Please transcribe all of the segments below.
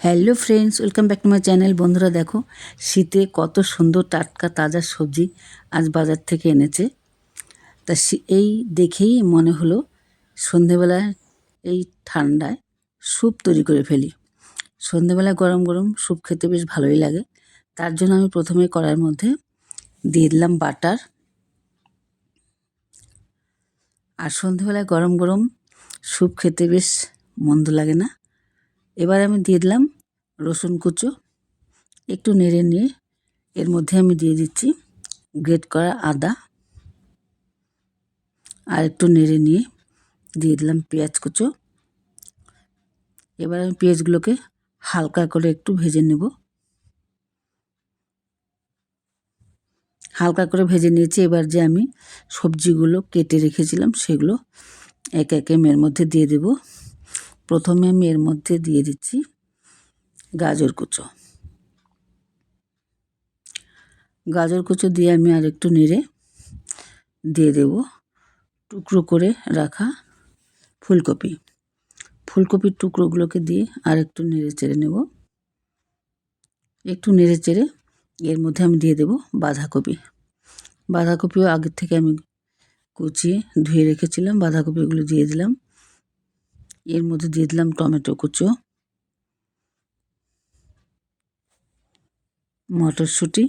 Hello friends welcome back to my channel বন্ধুরা দেখো, শীতে কত সুন্দর টাটকা তাজা সবজি আজ বাজার থেকে এনেছে। তা এই দেখেই মনে হলো সন্ধেবেলায় এই ঠান্ডায় স্যুপ তৈরি করে ফেলি। সন্ধেবেলায় গরম গরম স্যুপ খেতে বেশ ভালোই লাগে। তার জন্য আমি প্রথমে কড়াইয়ের মধ্যে দিয়ে দিলাম বাটার। আর সন্ধেবেলায় গরম গরম স্যুপ খেতে বেশ মন্দ লাগে না। এবার আমি দিয়ে দিলাম রসুন কুচো। একটু নেড়ে নিয়ে এর মধ্যে আমি দিয়ে দিচ্ছি গ্রেট করা আদা। আর একটু নেড়ে নিয়ে দিয়ে দিলাম পেঁয়াজ কুচো। এবার আমি পেঁয়াজগুলোকে হালকা করে একটু ভেজে নেব। হালকা করে ভেজে নিয়েছি। এবার যে আমি সবজিগুলো কেটে রেখেছিলাম সেগুলো একে একে এর মধ্যে দিয়ে দেব। প্রথমে আমি এর মধ্যে দিয়ে দিচ্ছি গাজর কুচো। গাজর কুচো দিয়ে আমি আর একটু নেড়ে দিয়ে দেব। টুকরো করে রাখা ফুলকপি। ফুলকপির টুকরোগুলোকে দিয়ে আর একটু নেড়ে চেড়ে নেব। একটু নেড়ে চেড়ে এর মধ্যে আমি দিয়ে দেব বাঁধাকপি। বাঁধাকপিও আগের থেকে আমি কুচিয়ে ধুয়ে রেখেছিলাম। বাঁধাকপিগুলো দিয়ে দিলাম। এর মধ্যে দিয়ে দিলাম টমেটো কুচো, মটরশুঁটি,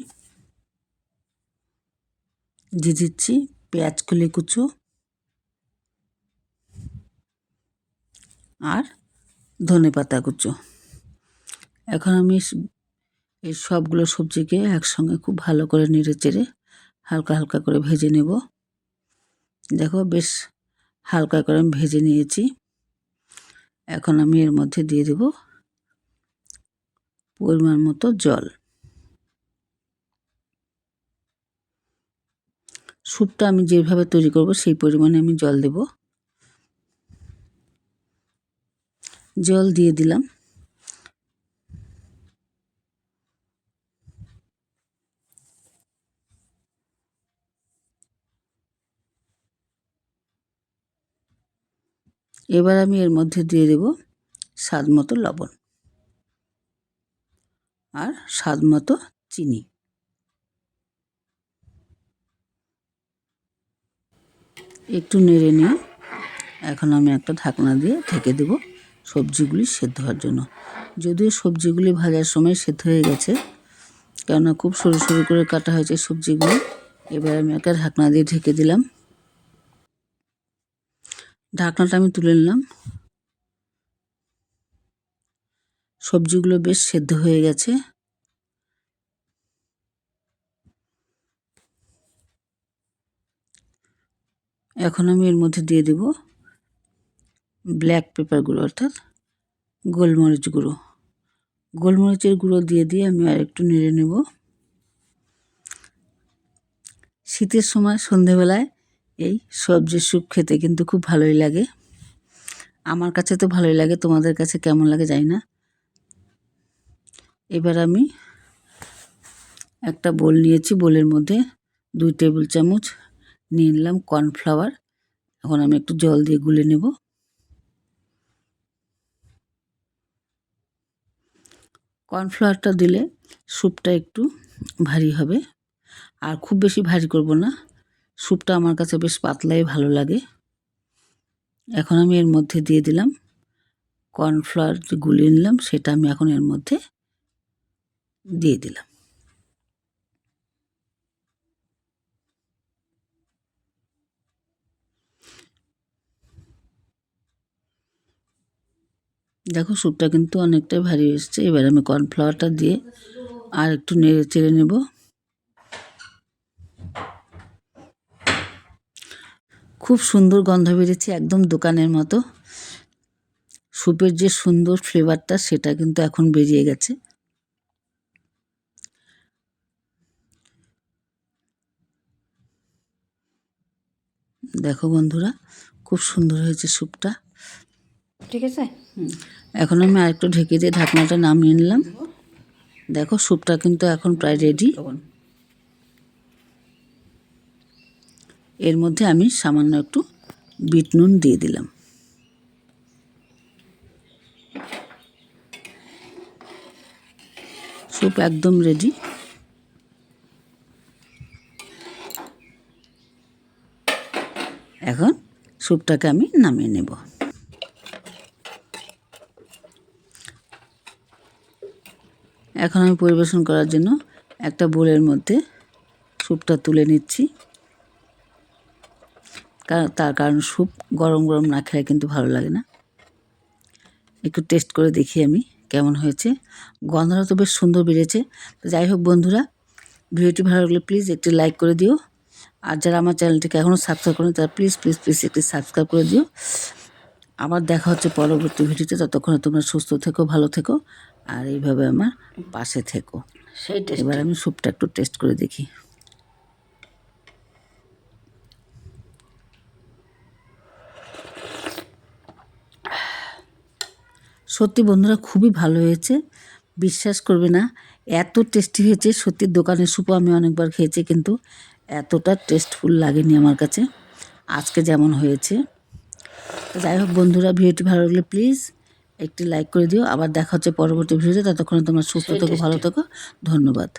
দিয়ে দিচ্ছি পেঁয়াজ কলি কুচো আর ধনে পাতা কুচো। এখন আমি এই সবগুলো সবজিকে একসঙ্গে খুব ভালো করে নেড়ে চেড়ে হালকা হালকা করে ভেজে নেব। দেখো বেশ হালকা করে আমি ভেজে নিয়েছি। এখন আমি এর মধ্যে দিয়ে দেব পরিমাণ মতো জল। স্যুপটা আমি যেভাবে তৈরি করব সেই পরিমাণে আমি জল দেব। জল দিয়ে দিলাম। এবার আমি এর মধ্যে দিয়ে দেব স্বাদ মতো লবণ আর স্বাদ মতো চিনি। একটু নেড়ে নিয়ে এখন আমি একটা ঢাকনা দিয়ে ঢেকে দেব সবজিগুলি সেদ্ধ হওয়ার জন্য। যদিও সবজিগুলি ভাজার সময় সেদ্ধ হয়ে গেছে, কেননা খুব সরু সরু করে কাটা হয়েছে সবজিগুলি, এবার আমি একটা ঢাকনা দিয়ে ঢেকে দিলাম। ঢাকনাটা আমি তুলে নিলাম। সবজিগুলো বেশ সেদ্ধ হয়ে গেছে। এখন আমি এর মধ্যে দিয়ে দেব ব্ল্যাক পেপার গুঁড়ো অর্থাৎ গোলমরিচ গুঁড়ো। গোলমরিচের গুঁড়ো দিয়ে দিয়ে আমি আর একটু নেড়ে নেব। শীতের সময় সন্ধেবেলায় এই সবজির স্যুপ খেতে কিন্তু খুব ভালোই লাগে। আমার কাছে তো ভালোই লাগে, তোমাদের কাছে কেমন লাগে জানি না। এবার আমি একটা বোল নিয়েছি, বোলের মধ্যে দুই টেবিল চামচ নিয়ে নিলাম কর্নফ্লাওয়ার। এখন আমি একটু জল দিয়ে গুলে নেব। কর্নফ্লাওয়ারটা দিলে স্যুপটা একটু ভারী হবে। আর খুব বেশি ভারী করব না। স্যুপটা আমার কাছে বেশ পাতলাই ভালো লাগে। এখন আমি এর মধ্যে দিয়ে দিলাম কর্নফ্লাওয়ার যে গুলিয়ে নিলাম, সেটা আমি এখন এর মধ্যে দিয়ে দিলাম। দেখো স্যুপটা কিন্তু অনেকটাই ভারী এসছে এবার আমি কর্নফ্লাওয়ারটা দিয়ে আর একটু নেড়ে চেড়ে নেব। খুব সুন্দর গন্ধ বেরিয়েছে একদম দোকানের মতো। স্যুপের যে সুন্দর ফ্লেভারটা সেটা কিন্তু এখন বেরিয়ে গেছে। দেখো বন্ধুরা খুব সুন্দর হয়েছে স্যুপটা ঠিক আছে? এখন আমি আরেকটু ঢেকে দিয়ে ঢাকনাটা নামিয়ে নিলাম। দেখো স্যুপটা কিন্তু এখন প্রায় রেডি এর মধ্যে আমি সামান্য একটু বিট নুন দিয়ে দিলাম। স্যুপ একদম রেডি এখন স্যুপটাকে আমি নামিয়ে নেব। এখন আমি পরিবেশন করার জন্য একটা বোলের মধ্যে স্যুপটা তুলে নিচ্ছি। কারণ তার কারণ স্যুপ গরম গরম না খেলে কিন্তু ভালো লাগে না। একটু টেস্ট করে দেখি আমি কেমন হয়েছে। গন্ধটা তো বেশ সুন্দর বেড়েছে তো যাই হোক বন্ধুরা ভিডিওটি ভালো লাগলে প্লিজ একটি লাইক করে দিও। আর যারা আমার চ্যানেলটিকে এখনও সাবস্ক্রাইব করেন তারা প্লিজ প্লিজ প্লিজ একটি সাবস্ক্রাইব করে দিও। আবার দেখা হচ্ছে পরবর্তী ভিডিওতে। ততক্ষণে তোমরা সুস্থ থেকো ভালো থেকো আর এইভাবে আমার পাশে থেকো। সেই এবার আমি স্যুপটা একটু টেস্ট করে দেখি। সত্যি বন্ধুরা খুবই ভালো হয়েছে। বিশ্বাস করবে না এত টেস্টি হয়েছে। সত্যি দোকানের সুপো আমি অনেকবার খেয়েছি কিন্তু এতটা টেস্টফুল লাগেনি আমার কাছে। আজকে যেমন হয়েছে। যাই হোক বন্ধুরা ভিডিওটি ভালো লাগলে প্লিজ একটি লাইক করে দিও। আবার দেখা হচ্ছে পরবর্তী ভিডিওতে। ততক্ষণে তোমরা সুস্থ থেকো ভালো থেকো। ধন্যবাদ।